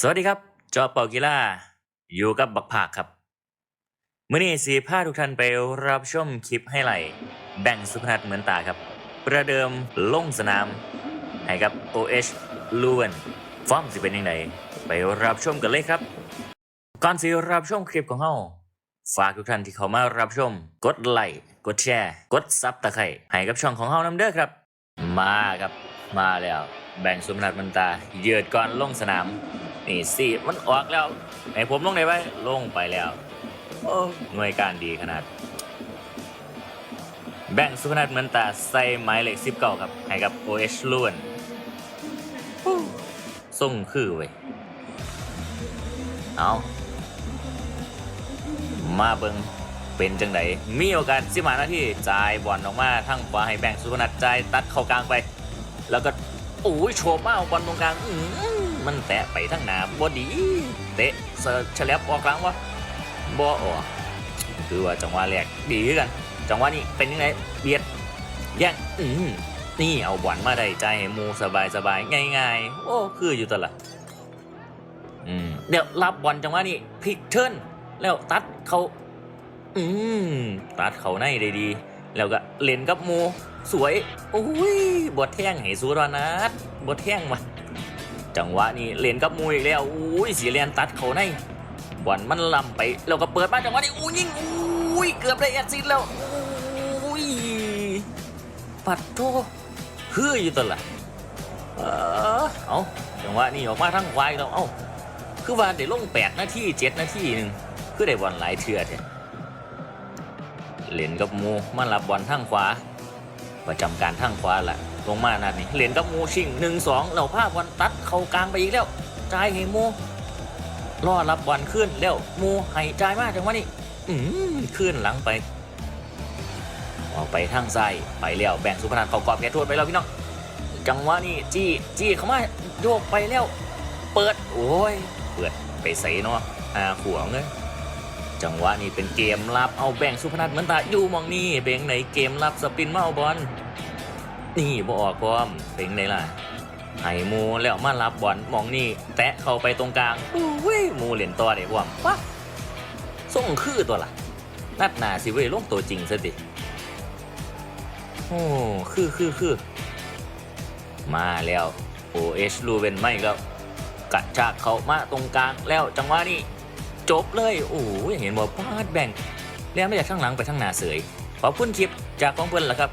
สวัสดีครับ จอเป่ากีฬาอยู่กับบักภาคครับเมื่อนี้สีพาทุกท่านไปรับชมคลิปให้ไหลแบ่งสุพนัทเหมือนตาครับ ประเดิมลงสนาม ให้กับ OH ลูเวนฟอร์มสิเป็นยังไงไปรับชมกันเลยครับ ก่อนสิรับชมคลิปของเฮาฝากทุกท่านที่เข้ามารับชม กดไลค์กดแชร์ กดซับตะไคร่ให้กับช่องของเฮานำเด้อครับ มาครับมาแล้ว แบ่งสุพนัทมันตาเหยือดก่อนลงสนาม นี่สิมันออกแล้ว ไอ้ผมลงไหนไว้ลงไปแล้ว โอ้หน่วยการดีขนาด แบ่งสุพนัทเหมือนตาใส่ไม้เหล็กสิบเก้าครับ ให้กับ OH ล้วนส่งคือเว้ย เอามาเบิงเป็นจังไดมีโอกาสสิมาหน้าที่จ่ายบอลออกมาทางขวาให้แบ่งสุพนัทจ่ายตัดเข้ากลางไป แล้วก็โอ้ยโฉบมาเอาบอลตรงกลาง อื มันแตะไปทั้งหน้าบ่ดี เตะเสิร์ฟเฉลบออกกลางวะบ่ออกคือว่าจังหวะแรกดีกันจังหวะนี้เป็นยังไงเบียดแย่งอืมนี่เอาบอลมาได้ใจให้มูสบายสบายๆง่ายๆ โอ้คืออยู่ตวละอืมเดี๋ยวรับบอลจังหวะนี้พลิกเทิร์นแล้วตัดเขาอืมตัดเขาในได้ดี แล้วก็เล่นกับมูสวยโอ้ยบทแท่งให้สุรนัทบทแท่งมา จังหวะนี้เลนกับมูอีกแล้วอุ้ยสีเลียนตัดเขาในบอลมันลำไปแล้วก็เปิดมาจังหวะนี้อู้ยิงอุ้ยเกือบได้แอดซิดแล้วอุ้ยปัดโตคืออยู่ตัวละเออเอาจังหวะนี้ออกมาทั้งควายแล้วเอ้าคือว่าได้ลงแปดนาทีเจ็ดนาทีหนึ่งคือได้บอลหลายเทื่อเถอะเล่นกับมูมันรับบอลทางขวาประจำการทางขวาแหละ ลงมานัดนี้เหรียญกับหมูชิงหนึ่งสองเหล่าภาพบอลตัดเข้ากลางไปอีกแล้วจ่ายให้หมูรอรับบอลขึ้นแล้วหมูห้จ่ายมากจังวะนี้อืมขึ้นหลังไป ออกไปทางซ้ายไปแล้วแบ่งสุพนันเขากรอบแกโทษไปแล้วพี่น้องจังวะนี้จี้จี้เขามาโยกไปแล้ว เปิดโอ้ยเปิดไปใส่เนาะอาหัวเงยจังหวะนี้เป็นเกมรับเอาแบ่งสุพนัทเหมือนตาอยู่มองนี่เบงไหนเกมรับสปินมาเอาบอล นี่บออกพร้อมเบงไหนล่ะไห้มูแล้วมารับบอลมองนี่แตะเข้าไปตรงกลางอุ้ยมูเหรียญตัวได้พร้อมปะส่งคือตัวล่ะ นัดหนาสิเว้ยลงตัวจริงซะดิโอ้คือคือคือมาแล้วโอเอชลูเวนไม่ก็กระชากเขามาตรงกลางแล้วจังหวะนี้จบเลยโอ้ยเห็นบอกพาดแบ่งแล้วไม่จากข้างหลังไปข้างหน้าเสยขอบคุณคลิปจากกองเพื่อนละครับ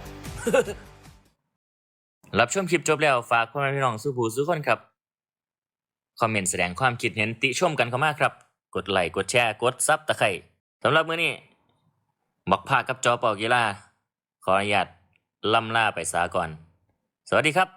รับชมคลิปจบแล้วฝากพ่อแม่พี่น้องสู้ผู้สู้คนครับ คอมเมนต์แสดงความคิดเห็นติชมกันเข้ามาครับ กดไลค์กดแชร์กดซับตะไคร่สำหรับมื้อนี้บอกพากับจอเป่ากีฬาขออนุญาตล่ำลาไปสาก่อน สวัสดีครับ